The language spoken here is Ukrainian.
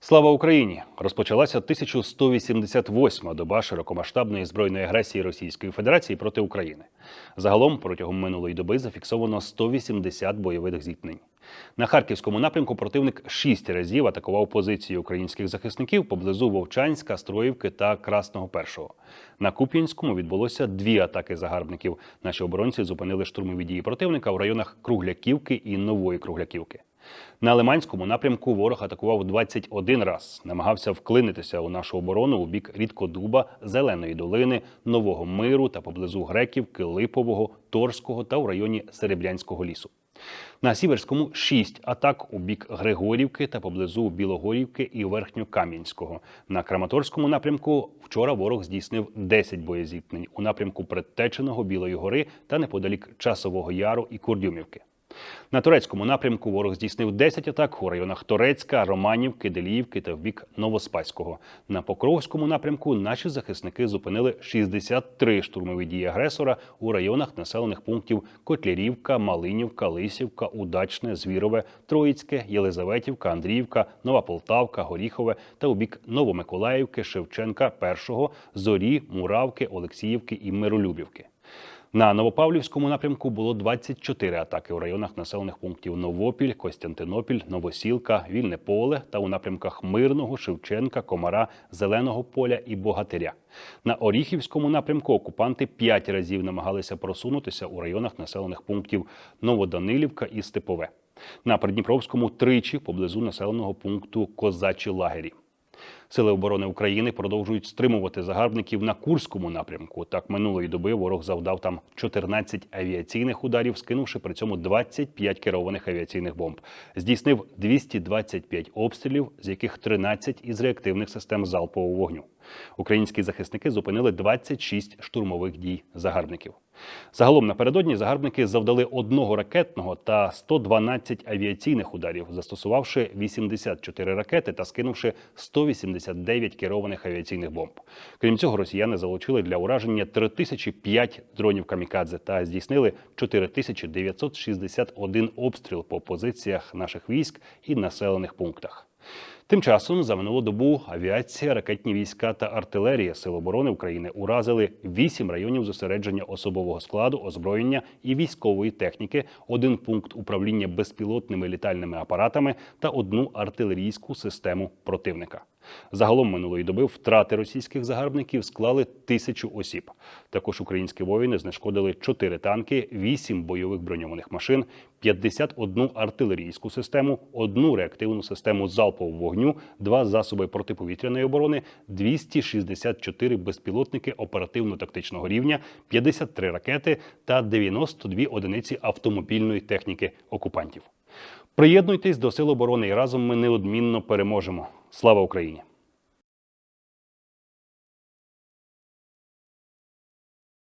Слава Україні! Розпочалася 1188-ма доба широкомасштабної збройної агресії Російської Федерації проти України. Загалом протягом минулої доби зафіксовано 180 бойових зіткнень. На харківському напрямку противник шість разів атакував позиції українських захисників поблизу Вовчанська, Строївки та Красного Першого. На Куп'янському відбулося дві атаки загарбників. Наші оборонці зупинили штурмові дії противника у районах Кругляківки і Нової Кругляківки. На Лиманському напрямку ворог атакував 21 раз, намагався вклинитися у нашу оборону у бік Рідкодуба, Зеленої долини, Нового Миру та поблизу Греківки, Липового, Торського та у районі Серебрянського лісу. На Сіверському шість атак у бік Григорівки та поблизу Білогорівки і Верхньокам'янського. На Краматорському напрямку вчора ворог здійснив 10 боєзіткнень у напрямку Предтеченого Білої гори та неподалік Часового Яру і Курдюмівки. На турецькому напрямку ворог здійснив 10 атак у районах Торецька, Романівки, Деліївки та в бік Новоспаського. На Покровському напрямку наші захисники зупинили 63 штурмові дії агресора у районах населених пунктів Котлярівка, Малинівка, Лисівка, Удачне, Звірове, Троїцьке, Єлизаветівка, Андріївка, Нова Полтавка, Горіхове та у бік Новомиколаївки, Шевченка, Першого, Зорі, Муравки, Олексіївки і Миролюбівки. На Новопавлівському напрямку було 24 атаки у районах населених пунктів Новопіль, Костянтинопіль, Новосілка, Вільне Поле та у напрямках Мирного, Шевченка, Комара, Зеленого поля і Богатиря. На Оріхівському напрямку окупанти п'ять разів намагалися просунутися у районах населених пунктів Новоданилівка і Степове. На Придніпровському тричі поблизу населеного пункту Козачі лагері. Сили оборони України продовжують стримувати загарбників на Курському напрямку. Так минулої доби ворог завдав там 14 авіаційних ударів, скинувши при цьому 25 керованих авіаційних бомб. Здійснив 225 обстрілів, з яких 13 із реактивних систем залпового вогню. Українські захисники зупинили 26 штурмових дій загарбників. Загалом напередодні загарбники завдали одного ракетного та 112 авіаційних ударів, застосувавши 84 ракети та скинувши 189 керованих авіаційних бомб. Крім цього, росіяни залучили для ураження 3005 дронів камікадзе та здійснили 4961 обстріл по позиціях наших військ і населених пунктах. Тим часом за минулу добу авіація, ракетні війська та артилерія Сил оборони України уразили вісім районів зосередження особового складу, озброєння і військової техніки, один пункт управління безпілотними літальними апаратами та одну артилерійську систему противника. Загалом минулої доби втрати російських загарбників склали тисячу осіб. Також українські воїни знешкодили 4 танки, 8 бойових броньованих машин, 51 артилерійську систему, одну реактивну систему залпового вогню, два засоби протиповітряної оборони, 264 безпілотники оперативно-тактичного рівня, 53 ракети та 92 одиниці автомобільної техніки окупантів. Приєднуйтесь до Сил оборони і разом ми неодмінно переможемо. Слава Україні!